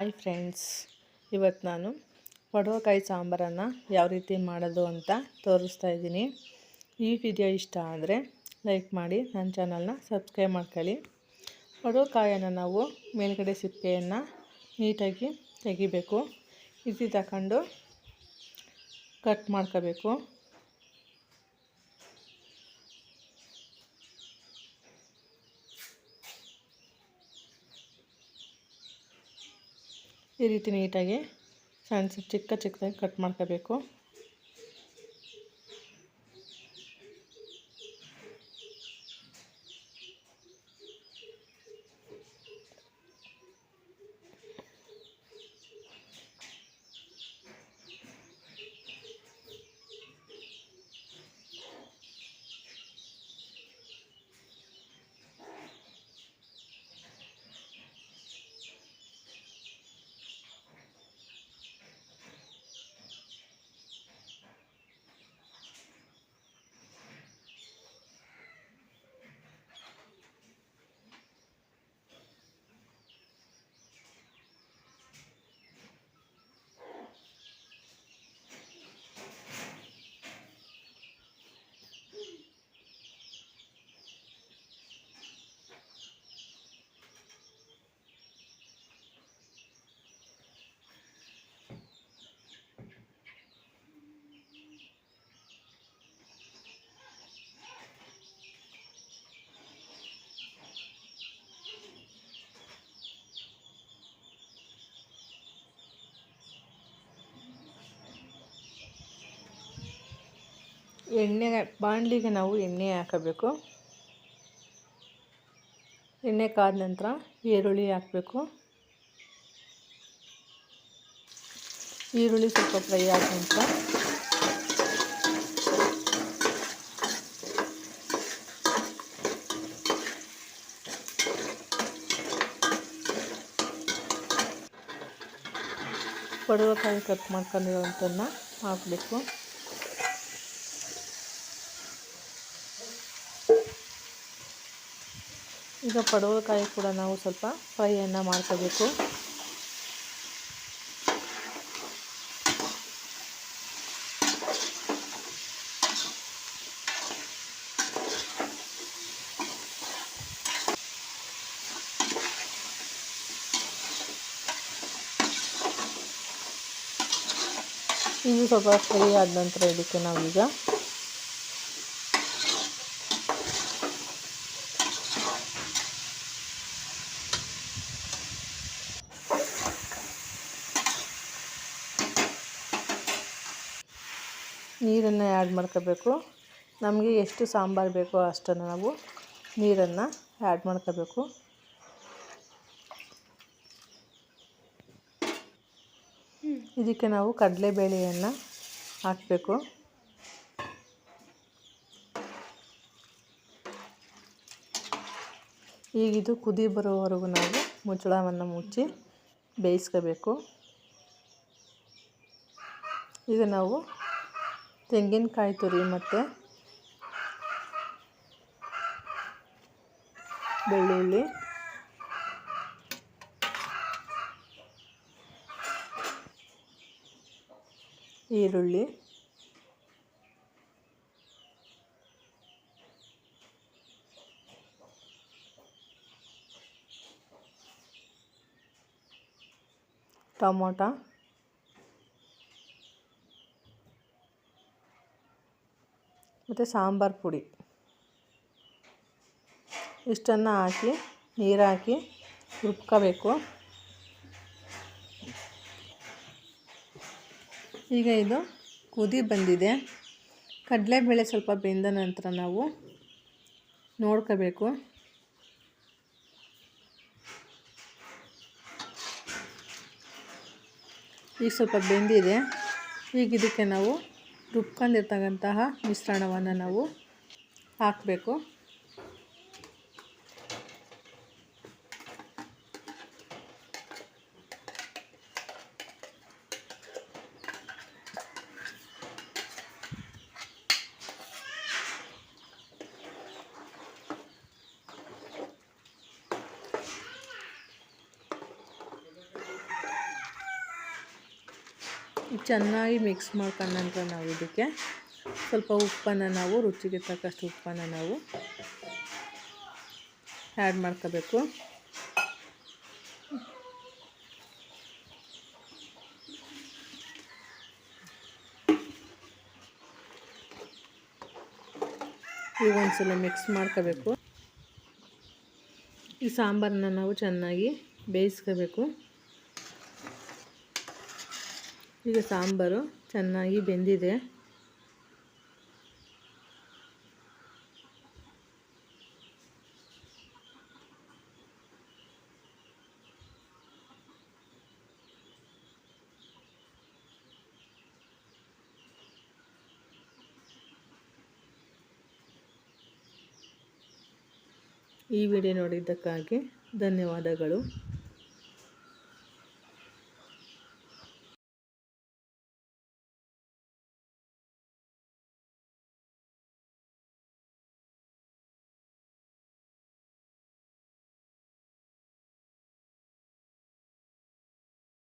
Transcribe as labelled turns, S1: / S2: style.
S1: Hi friends ಇವತ್ತು ನಾನು ಪಡವಕಾಯಿ ಸಾಂಬಾರನ್ನು ಯಾವ ರೀತಿ ಮಾಡೋದು ಅಂತ ತೋರಿಸ್ತಾ ಇದ್ದೀನಿ. ಈ ವಿಡಿಯೋ ಇಷ್ಟ ಆದರೆ ಲೈಕ್ ಮಾಡಿ ನನ್ನ ಚಾನಲ್ನ ಸಬ್ಸ್ಕ್ರೈಬ್ ಮಾಡ್ಕೊಳ್ಳಿ. ಪಡವಕಾಯನ್ನು ನಾವು ಮೇಲುಗಡೆ ಸಿಪ್ಪೆಯನ್ನು ನೀಟಾಗಿ ತೆಗಿಬೇಕು. ಇದು ತಗೊಂಡು ಕಟ್ ಮಾಡ್ಕೋಬೇಕು. ಈ ರೀತಿ ನೀಟಾಗಿ ಸಣ್ಣ ಚಿಕ್ಕ ಚಿಕ್ಕದಾಗಿ ಕಟ್ ಮಾಡ್ಕೋಬೇಕು. ಎಣ್ಣೆ ಬಾಣಲಿಗೆ ನಾವು ಎಣ್ಣೆ ಹಾಕಬೇಕು. ಎಣ್ಣೆ ಕಾದ ನಂತರ ಈರುಳ್ಳಿ ಹಾಕಬೇಕು. ಈರುಳ್ಳಿ ಸ್ವಲ್ಪ ಫ್ರೈ ಆದ ನಂತರ ಪಡುವಕಾಯಿ ಕಟ್ ಮಾಡ್ಕೊಂಡಿರೋವಂಥನ್ನ ಹಾಕಬೇಕು. ಈಗ ಪಡವಲಕಾಯಿ ಕೂಡ ನಾವು ಸ್ವಲ್ಪ ಫ್ರೈಯನ್ನು ಮಾಡ್ಕೋಬೇಕು. ಇದು ಸ್ವಲ್ಪ ಫ್ರೈ ಆದ ನಂತರ ಇದಕ್ಕೆ ನಾವೀಗ ನೀರನ್ನು ಆ್ಯಡ್ ಮಾಡ್ಕೋಬೇಕು. ನಮಗೆ ಎಷ್ಟು ಸಾಂಬಾರು ಬೇಕೋ ಅಷ್ಟನ್ನು ನಾವು ನೀರನ್ನು ಆ್ಯಡ್ ಮಾಡ್ಕೋಬೇಕು. ಇದಕ್ಕೆ ನಾವು ಕಡಲೆಬೇಳೆಯನ್ನು ಹಾಕಬೇಕು. ಈಗಿದು ಕುದಿ ಬರೋವರೆಗೂ ನಾವು ಮುಚ್ಚಳವನ್ನು ಮುಚ್ಚಿ ಬೇಯಿಸ್ಕೋಬೇಕು. ಈಗ ನಾವು ತೆಂಗಿನಕಾಯಿ ತುರಿ ಮತ್ತು ಬೆಳ್ಳುಳ್ಳಿ. ಈರುಳ್ಳಿ. ಟೊಮೊಟೊ. ಮತ್ತು ಸಾಂಬಾರು ಪುಡಿ. ಇಷ್ಟನ್ನು ಹಾಕಿ ನೀರಾಕಿ ರುಬ್ಕೋಬೇಕು. ಈಗ ಇದು ಕುದಿ ಬಂದಿದೆ. ಕಡಲೆಬೇಳೆ ಸ್ವಲ್ಪ ಬೆಂದ ನಂತರ ನಾವು ನೋಡ್ಕೋಬೇಕು. ಈಗ ಸ್ವಲ್ಪ ಬೆಂದಿದೆ. ಈಗ ಇದಕ್ಕೆ ನಾವು ರುಬ್ಕೊಂಡಿರ್ತಕ್ಕಂತಹ ಮಿಶ್ರಣವನ್ನು ನಾವು ಹಾಕಬೇಕು. ಚೆನ್ನಾಗಿ ಮಿಕ್ಸ್ ಮಾಡ್ಕೊಂಡ ನಂತರ ನಾವು ಇದಕ್ಕೆ ಸ್ವಲ್ಪ ಉಪ್ಪನ್ನು ನಾವು, ರುಚಿಗೆ ತಕ್ಕಷ್ಟು ಉಪ್ಪನ್ನು ನಾವು ಆ್ಯಡ್ ಮಾಡ್ಕೋಬೇಕು. ಈಗ ಒಂದ್ಸಲ ಮಿಕ್ಸ್ ಮಾಡ್ಕೋಬೇಕು. ಈ ಸಾಂಬಾರನ್ನ ನಾವು ಚೆನ್ನಾಗಿ ಬೇಯಿಸ್ಕೋಬೇಕು. ಈಗ ಸಾಂಬಾರು ಚೆನ್ನಾಗಿ ಬೆಂದಿದೆ. ಈ ವಿಡಿಯೋ ನೋಡಿದ್ದಕ್ಕಾಗಿ ಧನ್ಯವಾದಗಳು.